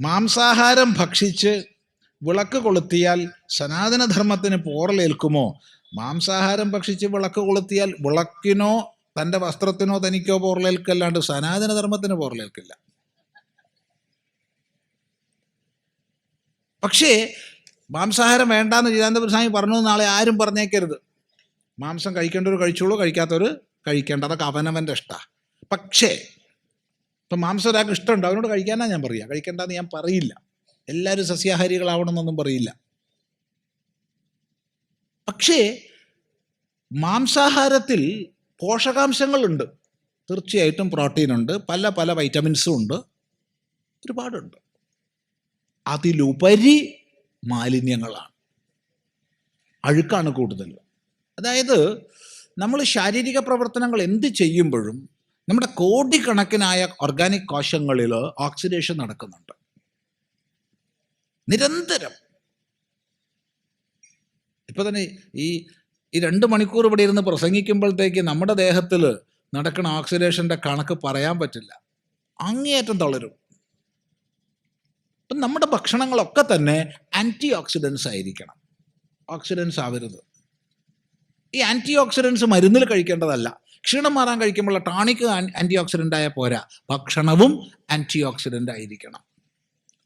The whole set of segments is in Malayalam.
മാംസാഹാരം ഭക്ഷിച്ച് വിളക്ക് കൊളുത്തിയാൽ സനാതനധർമ്മത്തിന് പോറലേൽക്കുമോ? മാംസാഹാരം ഭക്ഷിച്ച് വിളക്ക് കൊളുത്തിയാൽ വിളക്കിനോ തന്റെ വസ്ത്രത്തിനോ തനിക്കോ പോറലേൽക്കല്ലാണ്ട് സനാതനധർമ്മത്തിന് പോറലേൽക്കില്ല. പക്ഷേ മാംസാഹാരം വേണ്ടാന്ന് ചിദാനന്ദപുര സ്വാമി പറഞ്ഞു നാളെ ആരും പറഞ്ഞേക്കരുത്. മാംസം കഴിക്കേണ്ടവർ കഴിച്ചോളൂ കഴിക്കാത്തവർ കഴിക്കേണ്ട അതൊക്കെ അവനവന്റെ ഇഷ്ടമാണ് പക്ഷേ ഇപ്പം മാംസം ഒരാൾക്ക് ഇഷ്ടമുണ്ട് അവനോട് കഴിക്കാനാ ഞാൻ പറയുക. കഴിക്കേണ്ടെന്ന് ഞാൻ പറയില്ല. എല്ലാവരും സസ്യാഹാരികളാവണമെന്നൊന്നും പറയില്ല. പക്ഷേ മാംസാഹാരത്തിൽ പോഷകാംശങ്ങളുണ്ട്. തീർച്ചയായിട്ടും പ്രോട്ടീനുണ്ട് പല പല വൈറ്റമിൻസും ഉണ്ട് ഒരുപാടുണ്ട്. അതിലുപരി മാലിന്യങ്ങളാണ്. അഴുക്കാണ് കൂടുതൽ അതായത് നമ്മൾ ശാരീരിക പ്രവർത്തനങ്ങൾ എന്ത് ചെയ്യുമ്പോഴും നമ്മുടെ കോടിക്കണക്കിനായ ഓർഗാനിക് കോശങ്ങളിൽ ഓക്സിഡേഷൻ നടക്കുന്നുണ്ട്. നിരന്തരം. ഇപ്പൊ തന്നെ ഈ ഈ രണ്ട് മണിക്കൂർ ഇവിടെ ഇരുന്ന് പ്രസംഗിക്കുമ്പോഴത്തേക്ക് നമ്മുടെ ദേഹത്തിൽ നടക്കുന്ന ഓക്സിഡേഷന്റെ കണക്ക് പറയാൻ പറ്റില്ല. അങ്ങേയറ്റം തളരും. അപ്പം നമ്മുടെ ഭക്ഷണങ്ങളൊക്കെ തന്നെ ആന്റി ഓക്സിഡൻസ് ആയിരിക്കണം. ഓക്സിഡൻസ് ആവരുത്. ഈ ആന്റി ഓക്സിഡൻസ് മരുന്നിൽ കഴിക്കേണ്ടതല്ല. ക്ഷീണം മാറാൻ കഴിക്കുമ്പോൾ ടോണിക്ക് ആന്റി ഓക്സിഡന്റ് ആയ പോരാ. ഭക്ഷണവും ആന്റി ഓക്സിഡന്റ് ആയിരിക്കണം.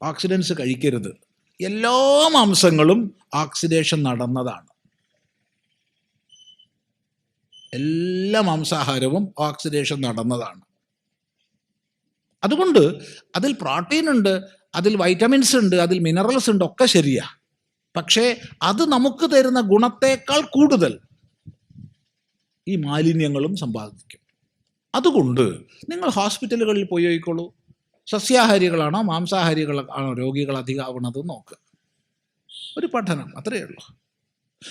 ഓക്സിഡൻസ് കഴിക്കരുത്. എല്ലാ മാംസങ്ങളും ഓക്സിഡേഷൻ നടന്നതാണ്. എല്ലാ മാംസാഹാരവും ഓക്സിഡേഷൻ നടന്നതാണ്. അതുകൊണ്ട് അതിൽ പ്രോട്ടീൻ ഉണ്ട് അതിൽ വൈറ്റമിൻസ് ഉണ്ട് അതിൽ മിനറൽസ് ഉണ്ട് ഒക്കെ ശരിയാ. പക്ഷേ അത് നമുക്ക് തരുന്ന ഗുണത്തേക്കാൾ കൂടുതൽ. ഈ മാലിന്യങ്ങളും സമ്പാദിക്കും. അതുകൊണ്ട് നിങ്ങൾ ഹോസ്പിറ്റലുകളിൽ പോയി നോക്കിക്കോളൂ സസ്യാഹാരികളാണോ മാംസാഹാരികളാണോ രോഗികൾ അധികമാവുന്നത് നോക്കുക ഒരു പഠനം അത്രയേ ഉള്ളൂ.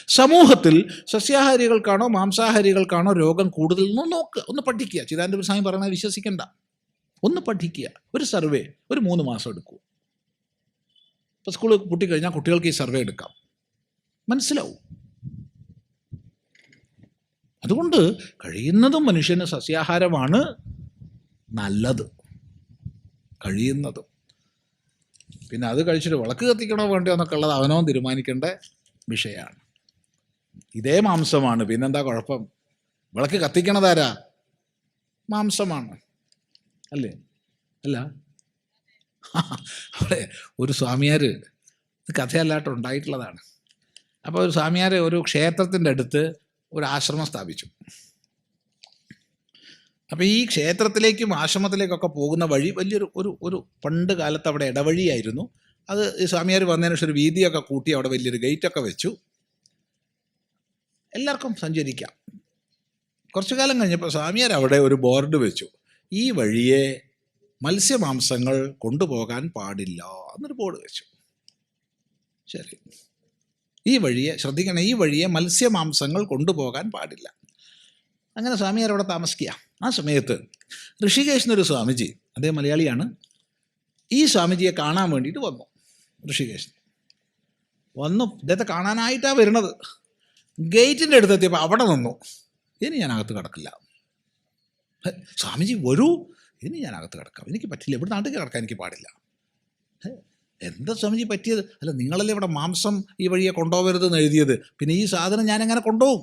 സമൂഹത്തിൽ സസ്യാഹാരികൾക്കാണോ മാംസാഹാരികൾക്കാണോ രോഗം കൂടുതൽ ഒന്ന് നോക്കുക ഒന്ന് പഠിക്കുക. ചിദാനന്ദ സ്വാമി പറയുന്നത് വിശ്വസിക്കേണ്ട. ഒന്ന് പഠിക്കുക. ഒരു സർവേ ഒരു മൂന്ന് മാസം എടുക്കൂ. ഇപ്പോൾ സ്കൂളിൽ പൊട്ടിക്കഴിഞ്ഞാൽ കുട്ടികൾക്ക് ഈ സർവേ എടുക്കാം. മനസ്സിലാവും. അതുകൊണ്ട് കഴിയുന്നതും മനുഷ്യന് സസ്യാഹാരമാണ് നല്ലത്. കഴിയുന്നതും. പിന്നെ അത് കഴിച്ചിട്ട് വിളക്ക് കത്തിക്കണോ വേണ്ടോ എന്നൊക്കെ ഉള്ളത് അവനോ തീരുമാനിക്കേണ്ട വിഷയമാണ്. ഇതേ മാംസമാണ്. പിന്നെന്താ കുഴപ്പം? വിളക്ക് കത്തിക്കണതാരാ മാംസമാണ്. അല്ലേ? അല്ല. അവിടെ ഒരു സ്വാമിയാർ കഥയല്ലാട്ട് ഉണ്ടായിട്ടുള്ളതാണ്. അപ്പോൾ ഒരു സ്വാമിയാർ ഒരു ക്ഷേത്രത്തിന്റെ അടുത്ത് ഒരു ആശ്രമം സ്ഥാപിച്ചു. അപ്പോൾ ഈ ക്ഷേത്രത്തിലേക്കും ആശ്രമത്തിലേക്കൊക്കെ പോകുന്ന വഴി വലിയൊരു ഒരു ഒരു പണ്ട് കാലത്ത് അവിടെ ഇടവഴിയായിരുന്നു. അത് സ്വാമിയാർ വന്നതിന് ശേഷം ഒരു വീതിയൊക്കെ കൂട്ടി അവിടെ വലിയൊരു ഗേറ്റൊക്കെ വെച്ചു. എല്ലാവർക്കും സഞ്ചരിക്കാം. കുറച്ചു കാലം കഴിഞ്ഞപ്പോൾ സ്വാമിയാർ അവിടെ ഒരു ബോർഡ് വെച്ചു. ഈ വഴിയെ മത്സ്യമാംസങ്ങൾ കൊണ്ടുപോകാൻ പാടില്ല എന്നൊരു ബോർഡ് വെച്ചു. ശരി. ഈ വഴിയെ ശ്രദ്ധിക്കണം ഈ വഴിയെ മത്സ്യമാംസങ്ങൾ കൊണ്ടുപോകാൻ പാടില്ല. അങ്ങനെ സ്വാമിയാർ അവിടെ താമസിക്കുക. ആ സമയത്ത് ഋഷികേശ് എന്നൊരു സ്വാമിജി അദ്ദേഹം മലയാളിയാണ് ഈ സ്വാമിജിയെ കാണാൻ വേണ്ടിയിട്ട് വന്നു ഋഷികേശ്. വന്നു ഇദ്ദേഹത്തെ കാണാനായിട്ടാണ് വരുന്നത്. ഗേറ്റിന്റെ അടുത്തെത്തിയപ്പോൾ അവിടെ നിന്നു. ഇനി ഞാൻ അകത്ത് കിടക്കില്ല സ്വാമിജി വരൂ. ഇനി ഞാൻ അകത്ത് കിടക്കാം. എനിക്ക് പറ്റില്ല. ഇവിടെ നാട്ടിൽ കിടക്കാൻ എനിക്ക് പാടില്ല. എന്താ സ്വാമിജി പറ്റിയത്? അല്ല നിങ്ങളല്ലേ ഇവിടെ മാംസം ഈ വഴിയെ കൊണ്ടുപോകരുത് എന്ന് എഴുതിയത്? പിന്നെ ഈ സാധനം ഞാൻ എങ്ങനെ കൊണ്ടുപോകും?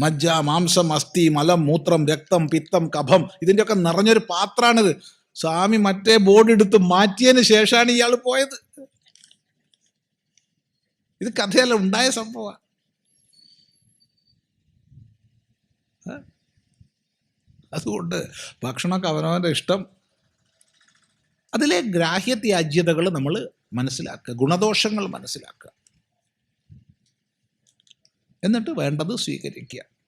മജ്ജ മാംസം അസ്ഥി മലം മൂത്രം രക്തം പിത്തം കഫം ഇതിന്റെയൊക്കെ നിറഞ്ഞൊരു പാത്രമാണിത്. സ്വാമി മറ്റേ ബോർഡ് എടുത്ത് മാറ്റിയതിന് ശേഷമാണ് ഇയാൾ പോയത്. ഇത് കഥയല്ല ഉണ്ടായ സംഭവമാണ് അതുകൊണ്ട് ഭക്ഷണമൊക്കെ അവനവന്റെ ഇഷ്ടം. അതിലെ ഗ്രാഹ്യത്യാജ്യതകൾ നമ്മൾ മനസ്സിലാക്കുക ഗുണദോഷങ്ങൾ മനസ്സിലാക്കുക. എന്നിട്ട് വേണ്ടത് സ്വീകരിക്കുക.